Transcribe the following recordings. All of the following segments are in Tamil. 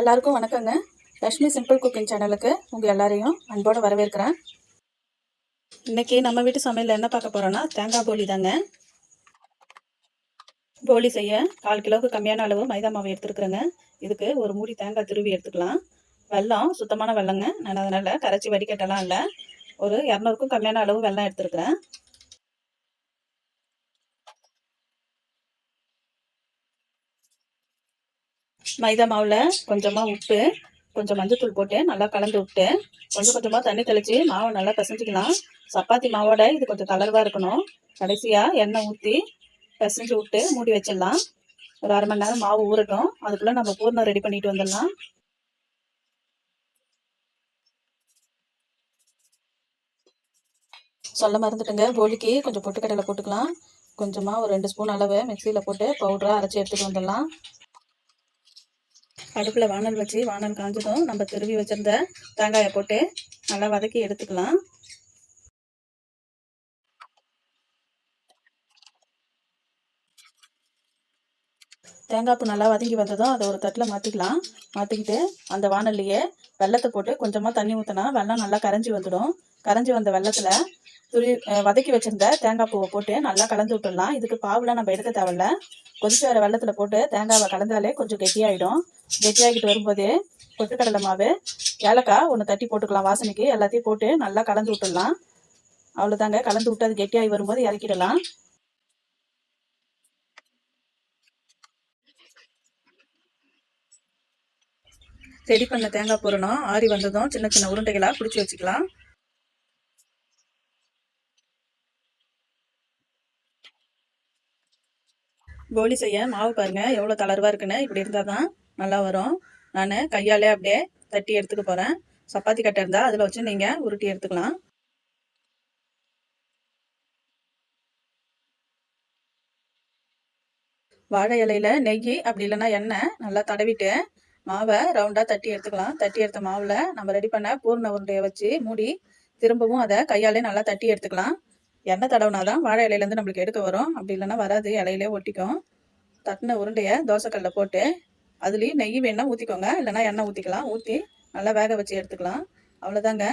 எல்லாருக்கும் வணக்கங்க. லக்ஷ்மி சிம்பிள் குக்கிங் சேனலுக்கு உங்கள் எல்லாரையும் அன்போடு வரவேற்கிறேன். இன்றைக்கி நம்ம வீட்டு சமையலில் என்ன பார்க்க போகிறோன்னா தேங்காய் போலி தாங்க. போலி செய்ய கால் கிலோவுக்கு கம்மியான அளவு மைதா மாவு எடுத்துருக்குறேங்க. இதுக்கு ஒரு மூடி தேங்காய் துருவி எடுத்துக்கலாம். வெல்லம் சுத்தமான வெள்ளங்க நான் அதனால் கரைச்சி வடிகட்டெல்லாம் இல்லை. ஒரு இரநூறுக்கும் கம்மியான அளவு வெள்ளம் எடுத்துருக்குறேன். மைதா மாவில் கொஞ்சமாக உப்பு கொஞ்சம் மஞ்சத்தூள் போட்டு நல்லா கலந்து விட்டு கொஞ்சம் கொஞ்சமாக தண்ணி தெளித்து மாவை நல்லா பிசைஞ்சிக்கலாம். சப்பாத்தி மாவோட இது கொஞ்சம் கலர்வாக இருக்கணும். கடைசியாக எண்ணெய் ஊற்றி பிசைஞ்சு விட்டு மூடி வச்சிடலாம். ஒரு அரை மணி நேரம் மாவு ஊறட்டும். அதுக்குள்ளே நம்ம பூர்ணம் ரெடி பண்ணிட்டு வந்துடலாம். சொல்ல மறந்துட்டுங்க. போலிக்கு கொஞ்சம் பொட்டுக்கடலை போட்டுக்கலாம். கொஞ்சமாக ஒரு ரெண்டு ஸ்பூன் அளவு மிக்சியில் போட்டு பவுடராக அரைச்சி எடுத்துகிட்டு வந்துடலாம். அடுப்பில் வானல் வச்சு வானல் காஞ்சதும் நம்ம திருவி வச்சுருந்த தேங்காயை போட்டு நல்லா வதக்கி எடுத்துக்கலாம். தேங்காய் பூ நல்லா வதங்கி வந்ததும் அதை ஒரு தட்டில் மாற்றிக்கலாம் மாற்றிக்கிட்டு அந்த வானல்லையே வெள்ளத்தை போட்டு கொஞ்சமாக தண்ணி ஊற்றினா வெள்ளம் நல்லா கரைஞ்சி வந்துடும். கரைஞ்சி வந்த வெள்ளத்தில் துரி வதக்கி வச்சுருந்த தேங்காய் பூவை போட்டு நல்லா கலந்து விட்டுடலாம். இதுக்கு பாவுலாம் நம்ம எடுக்க தேவையில்ல. கொதிச்சு வர வெள்ளத்தில் போட்டு தேங்காவை கலந்தாலே கொஞ்சம் கெட்டியாயிடும். கெட்டியாகிட்டு வரும்போதே பொட்டுக்கடலை மாவு ஏலக்காய் ஒன்று தட்டி போட்டுக்கலாம் வாசனைக்கு. எல்லாத்தையும் போட்டு நல்லா கலந்து விட்டுடலாம். அவ்வளோதாங்க கலந்து விட்டு அது கெட்டியாகி வரும்போது இறக்கிடலாம். ரெடி பண்ண தேங்காய் பூரணம் ஆறி வந்ததும் சின்ன சின்ன உருண்டைகளாக பிடிச்சி வச்சுக்கலாம். கோலி செய்ய மாவு பாருங்கள் எவ்வளோ தளர்வாக இருக்குன்னு. இப்படி இருந்தால் தான் நல்லா வரும். நான் கையாலே அப்படியே தட்டி எடுத்துக்க போகிறேன் சப்பாத்தி கட்டை இருந்தால் அதில் வச்சு நீங்கள் உருட்டி எடுத்துக்கலாம். வாழை இலையில் நெய் அப்படி இல்லைன்னா எண்ணெய் நல்லா தடவிட்டு மாவை ரவுண்டாக தட்டி எடுத்துக்கலாம். தட்டி எடுத்த மாவில் நம்ம ரெடி பண்ண பூர்ண உருண்டையை வச்சு மூடி திரும்பவும் அதை கையாலே நல்லா தட்டி எடுத்துக்கலாம். எண்ணெய் தடவுனா தான் வாழை இலையிலேருந்து நம்மளுக்கு எடுக்க வரும். அப்படி இல்லைன்னா வராது இலையிலே ஒட்டிக்கும். தட்டின உருண்டையை தோசைக்கல்லில் போட்டு அதுலேயும் நெய் வேணால் ஊற்றிக்கோங்க இல்லைனா எண்ணெய் ஊற்றிக்கலாம் ஊற்றி நல்லா வேக வச்சு எடுத்துக்கலாம். அவ்வளோதாங்க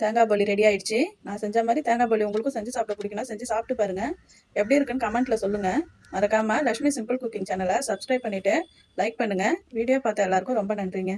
தேங்காய் பலி ரெடி ஆயிடுச்சு. நான் செஞ்ச மாதிரி தேங்காய் பலி உங்களுக்கும் செஞ்சு சாப்பிட பிடிக்கணும் செஞ்சு சாப்பிட்டு பாருங்கள் எப்படி இருக்குன்னு கமெண்ட்டில் சொல்லுங்கள் மறக்காமல் லக்ஷ்மி சிம்பிள் குக்கிங் சேனலை சப்ஸ்கிரைப் பண்ணிவிட்டு லைக் பண்ணுங்கள் வீடியோ பார்த்த எல்லாருக்கும் ரொம்ப நன்றிங்க.